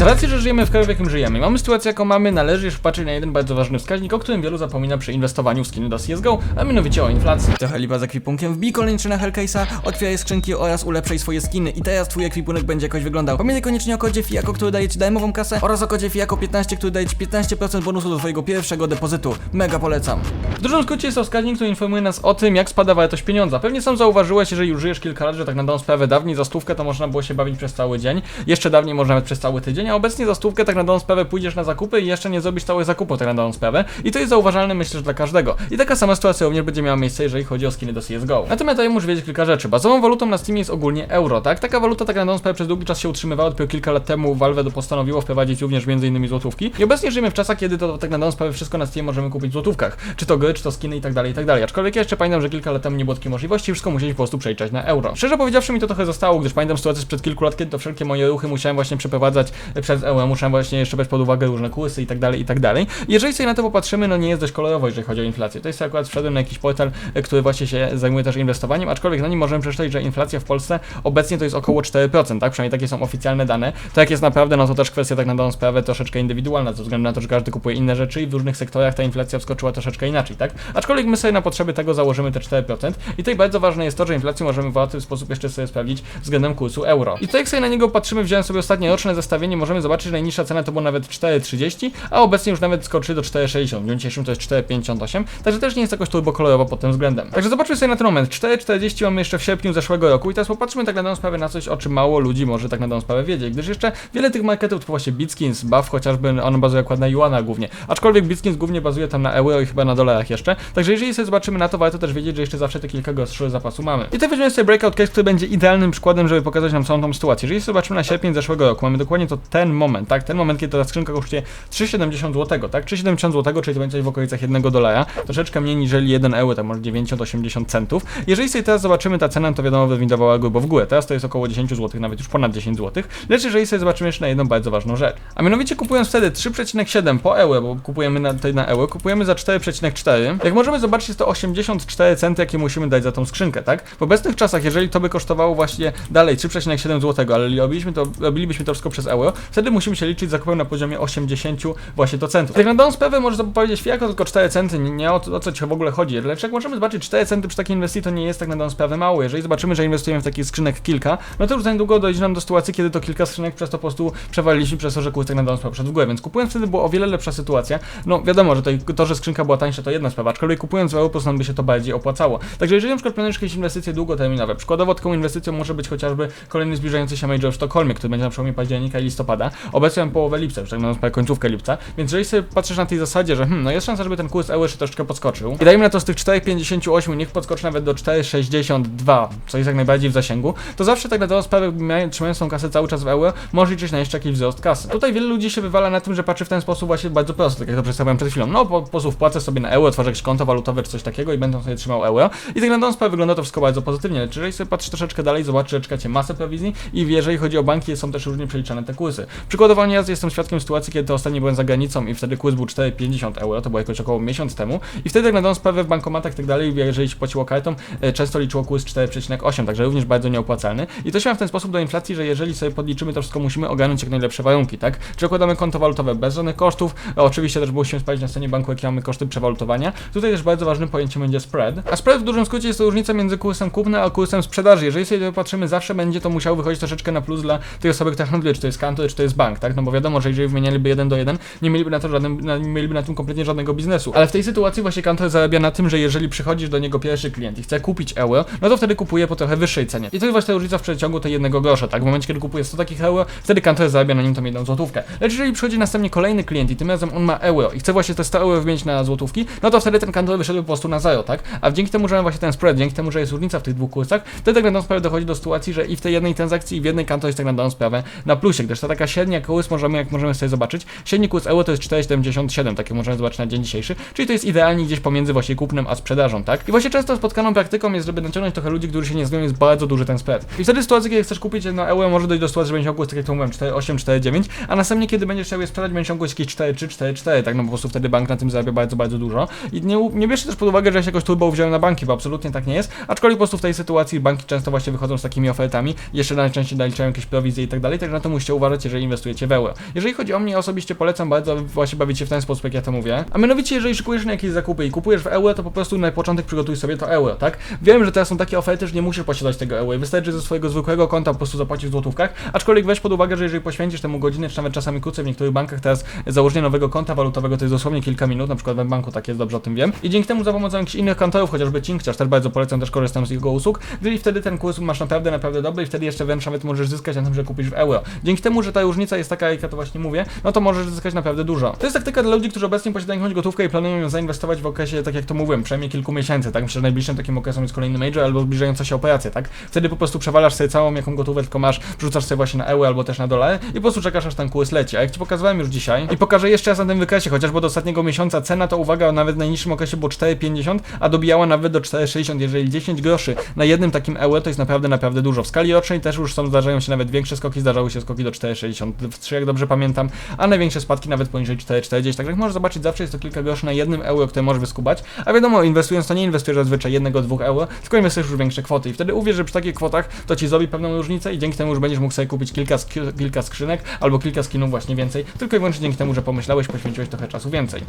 Z racji, że żyjemy w kraju, w jakim żyjemy i mamy sytuację, jaką mamy, należy już patrzeć na jeden bardzo ważny wskaźnik, o którym wielu zapomina przy inwestowaniu w skiny do CSGO, a mianowicie o inflacji. Trochę lipa z ekwipunkiem, wbij na Hellcase'a, otwieraj skrzynki oraz ulepszaj swoje skiny i teraz twój ekwipunek będzie jakoś wyglądał. Pamiętaj koniecznie o kodzie FIAKO, który daje ci darmową kasę oraz o kodzie FIAKO 15, który daje ci 15% bonusu do twojego pierwszego depozytu. Mega polecam. W dużym skrócie jest to wskaźnik, który informuje nas o tym, jak spada wartość pieniądza. Pewnie sam zauważyłeś, jeżeli już żyjesz kilka lat, że tak na dobrą sprawę dawniej za stówkę to można było się bawić przez cały dzień, jeszcze dawniej można nawet przez cały tydzień, a obecnie za stówkę tak na dobrą sprawę pójdziesz na zakupy i jeszcze nie zrobisz całych zakupów tak na dobrą sprawę. I to jest zauważalne myślę, że dla każdego. I taka sama sytuacja również będzie miała miejsce, jeżeli chodzi o skiny do CSGO. Natomiast tutaj muszę wiedzieć kilka rzeczy. Bazową walutą na Steamie jest ogólnie euro, tak? Taka waluta tak na dobrą sprawę przez długi czas się utrzymywała, dopiero kilka lat temu Valve postanowiło wprowadzić również m.in. złotówki. I obecnie żyjemy w czasach, kiedy to tak na dobrą sprawę wszystko na Steamie możemy kupić w złotówkach. Czy to gry, czy to skiny i tak dalej, i tak dalej. Aczkolwiek jeszcze pamiętam, że kilka lat temu nie było takiej możliwości, wszystko musieliśmy po prostu przeliczać na euro. Szczerze powiedziawszy mi to trochę zostało, gdyż pamiętam sytuację sprzed kilku lat, kiedy to wszelkie moje ruchy musiałem właśnie przeprowadzać przez euro, musiałem właśnie jeszcze brać pod uwagę różne kursy i tak dalej, i tak dalej. Jeżeli sobie na to popatrzymy, no nie jest dość kolorowo, jeżeli chodzi o inflację. To jest akurat wszedłem na jakiś portal, e, który właśnie się zajmuje też inwestowaniem, aczkolwiek na nim możemy przeczytać, że inflacja w Polsce obecnie to jest około 4%, tak? Przynajmniej takie są oficjalne dane. To jak jest naprawdę, no to też kwestia tak na daną sprawę troszeczkę indywidualna, ze względu na to, że każdy kupuje inne rzeczy i w różnych sektorach ta inflacja wskoczyła troszeczkę inaczej, tak? Aczkolwiek my sobie na potrzeby tego założymy te 4%. I tutaj bardzo ważne jest to, że inflację możemy w łatwy sposób jeszcze sobie sprawdzić względem kursu euro. I tutaj jak sobie na niego patrzymy, wziąłem sobie ostatnie roczne zestawienie, możemy zobaczyć, że najniższa cena to było nawet 4,30, a obecnie już nawet skoczy do 4,60. W dniu dzisiejszym to jest 4,58, także też nie jest jakoś turbokolorowo pod tym względem. Także zobaczmy sobie na ten moment. 4,40 mamy jeszcze w sierpniu zeszłego roku i teraz popatrzmy tak na dobrą sprawę na coś, o czym mało ludzi może tak na dobrą sprawę wiedzieć, gdyż jeszcze wiele tych marketów, to właśnie Bitskins, Buff chociażby, on bazuje akurat na Yuana głównie, aczkolwiek Bitskins głównie bazuje tam na euro i chyba na dolarach jeszcze, także jeżeli sobie zobaczymy na to, warto też wiedzieć, że jeszcze zawsze te kilka groszy zapasu mamy. I tutaj weźmiemy sobie breakout case, który będzie idealnym przykładem, żeby pokazać nam całą tą sytuację. Jeżeli zobaczymy na sierpień zeszłego roku, mamy dokładnie to ten moment, tak, ten moment, kiedy ta skrzynka kosztuje 3,70 zł, tak, 3,70 zł, czyli to będzie coś w okolicach 1 dolara, troszeczkę mniej niż 1 euro, tam może 90-80 centów. Jeżeli sobie teraz zobaczymy ta cena, to wiadomo, wywindowała grubo w górę, teraz to jest około 10 zł, nawet już ponad 10 zł, lecz jeżeli sobie zobaczymy jeszcze na jedną bardzo ważną rzecz, a mianowicie kupując wtedy 3,7 po euro, bo kupujemy na, tutaj na euro, kupujemy za 4,4, jak możemy zobaczyć jest to 84 centy, jakie musimy dać za tą skrzynkę, tak? W obecnych czasach, jeżeli to by kosztowało właśnie dalej 3,7 zł, ale robiliśmy to, robilibyśmy to wszystko przez euro, wtedy musimy się liczyć z zakupem na poziomie 80 właśnie to centów. Tak na dobrą sprawę może powiedzieć, jako tylko 4 centy, nie, nie o, o co ci w ogóle chodzi, lecz jak możemy zobaczyć 4 centy przy takiej inwestycji, to nie jest tak na dobrą sprawę mało. Jeżeli zobaczymy, że inwestujemy w takich skrzynek kilka, no to już za niedługo dojdzie nam do sytuacji, kiedy to kilka skrzynek przez to po prostu przewaliliśmy przez to, że kurs tak na dobrą sprawę przed w górę, więc kupując wtedy była o wiele lepsza sytuacja. No wiadomo, że to, to że skrzynka była tańsza to jedna sprawa, aczkolwiek kupując w euro, nam by się to bardziej opłacało. Także jeżeli na przykład planujesz jakieś inwestycje długoterminowe, przykładowo taką inwestycją może być chociażby kolejny zbliżający się major w Sztokholmie, który będzie na października i listopada. Obecnie mam połowę lipca, już tak na sprawę końcówkę lipca, więc jeżeli sobie patrzysz na tej zasadzie, że hmm, no jest szansa, żeby ten kurs euro się troszeczkę podskoczył i dajmy na to z tych 4,58 niech podskoczy nawet do 4,62, co jest jak najbardziej w zasięgu, to zawsze tak na dobrą sprawę, trzymając tą kasę cały czas w euro, może liczyć na jeszcze jakiś wzrost kasy. Tutaj wiele ludzi się wywala na tym, że patrzy w ten sposób właśnie bardzo prosto, tak jak to przedstawiałem przed chwilą. No po prostu wpłacę sobie na euro, tworzę jakieś konto walutowe czy coś takiego i będę sobie trzymał euro. I tak na dobrą sprawę wygląda to wszystko bardzo pozytywnie. Lecz jeżeli sobie patrzysz troszeczkę dalej, zobaczysz, że czekacie masę prowizji i jeżeli chodzi o banki, są też różnie przeliczane te kursy. Przykładowo ja jestem świadkiem sytuacji, kiedy to ostatnio byłem za granicą i wtedy kurs był 4,50 euro, to było jakoś około miesiąc temu. I wtedy dobrą sprawę w bankomatach i tak dalej, jeżeli się płaciło kartą, e, często liczyło kurs 4,8, także również bardzo nieopłacalny. I to się ma w ten sposób do inflacji, że jeżeli sobie podliczymy to wszystko, musimy ogarnąć jak najlepsze warunki, tak? Czy okładamy konto walutowe bez żadnych kosztów, e, oczywiście też musimy sprawdzić na stronie banku, jakie mamy koszty przewalutowania. Tutaj też bardzo ważnym pojęciem będzie spread. A spread w dużym skrócie jest to różnica między kursem kupna a kursem sprzedaży. Jeżeli sobie patrzymy, zawsze będzie to musiało wychodzić troszeczkę na plus dla tej osoby, która handluje, czy to jest czy to jest bank, tak? No bo wiadomo, że jeżeli wymienialiby jeden do jeden, nie mieliby na to żadnym, na, nie mieliby na tym kompletnie żadnego biznesu. Ale w tej sytuacji właśnie kantor zarabia na tym, że jeżeli przychodzisz do niego pierwszy klient i chce kupić euro, no to wtedy kupuje po trochę wyższej cenie. I to jest właśnie różnica w przeciągu tej jednego grosza, tak? W momencie, kiedy kupuje 100 takich euro, wtedy kantor zarabia na nim tą jedną złotówkę. Lecz jeżeli przychodzi następnie kolejny klient i tym razem on ma euro i chce właśnie te 100 euro wymienić na złotówki, no to wtedy ten kantor wyszedł po prostu na zero, tak? A dzięki temu, że mamy właśnie ten spread, dzięki temu, że jest różnica w tych dwóch kursach, wtedy tak na dobrą sprawę dochodzi do sytuacji, że i w tej jednej transakcji, i w jednej kantor jest tak na sprawę na plusie, gdyż ta taka średnia możemy, jak możemy sobie zobaczyć, średni kurs euro to jest 4,77, takie możemy zobaczyć na dzień dzisiejszy, czyli to jest idealnie gdzieś pomiędzy właśnie kupnem a sprzedażą, tak? I właśnie często spotkaną praktyką jest, żeby naciągnąć trochę ludzi, którzy się nie zgodzą, jest bardzo duży ten spread. I wtedy sytuacja, kiedy chcesz kupić na euro, może dojść do sytuacji, że będzie kurs, tak jak to mówiłem, 4,8, 4,9, a następnie, kiedy będziesz chciał je sprzedać, będzie kurs jakieś 4,3, 4,4, tak? No po prostu wtedy bank na tym zarabia bardzo, bardzo dużo. I nie, nie bierzcie też pod uwagę, że ja się jakoś turbo wziąłem na banki, bo absolutnie tak nie jest, aczkolwiek po prostu w tej sytuacji banki często właśnie wychodzą z takimi ofertami, jeszcze najczęściej naliczają jakieś prowizje i tak dalej, także na to musicie uważać, jeżeli inwestujecie w euro. Jeżeli chodzi o mnie, osobiście polecam bardzo właśnie bawić się w ten sposób, jak ja to mówię. A mianowicie, jeżeli szykujesz na jakieś zakupy i kupujesz w euro, to po prostu na początek przygotuj sobie to euro, tak? Wiem, że teraz są takie oferty, że nie musisz posiadać tego euro wystarczy ze swojego zwykłego konta po prostu zapłacić w złotówkach, aczkolwiek weź pod uwagę, że jeżeli poświęcisz temu godzinę, czy nawet czasami krócej w niektórych bankach teraz założenie nowego konta walutowego to jest dosłownie kilka minut, na przykład w banku tak jest, dobrze o tym wiem. I dzięki temu za pomocą jakichś innych kantorów, chociażby Cinkciarz, też bardzo polecam, też korzystam z jego usług, gdyż wtedy ten kurs masz naprawdę, naprawdę dobry i wtedy jeszcze wręcz nawet możesz zyskać na tym, że kupisz w euro. Dzięki temu, że ta różnica jest taka, jak ja to właśnie mówię, no to możesz zyskać naprawdę dużo. To jest taktyka dla ludzi, którzy obecnie posiadają jakąś gotówkę i planują ją zainwestować w okresie, tak jak to mówiłem, przynajmniej kilku miesięcy, tak? Myślę, że najbliższym takim okresem jest kolejny major albo zbliżająca się operacja, tak? Wtedy po prostu przewalasz sobie całą jaką gotówkę tylko masz, wrzucasz sobie właśnie na euro albo też na dolary i po prostu czekasz aż ten kurs leci. A jak ci pokazywałem już dzisiaj i pokażę jeszcze raz na tym wykresie, chociaż bo do ostatniego miesiąca cena to uwaga, nawet w najniższym okresie było 4,50, a dobijała nawet do 4,60, jeżeli 10 groszy na jednym takim euro to jest naprawdę, naprawdę dużo. W skali rocznej też już są, zdarzają się nawet większe skoki, zdarzały się skoki do 4,63, jak dobrze pamiętam, a największe spadki nawet poniżej 4,40, tak jak możesz zobaczyć, zawsze jest to kilka groszy na jednym euro, które możesz wyskubać, a wiadomo, inwestując to nie inwestujesz zazwyczaj jednego, dwóch euro, tylko inwestujesz już większe kwoty i wtedy uwierz, że przy takich kwotach to ci zrobi pewną różnicę i dzięki temu już będziesz mógł sobie kupić kilka, sk- kilka skrzynek albo kilka skinów właśnie więcej, tylko i wyłącznie dzięki temu, że pomyślałeś, poświęciłeś trochę czasu więcej.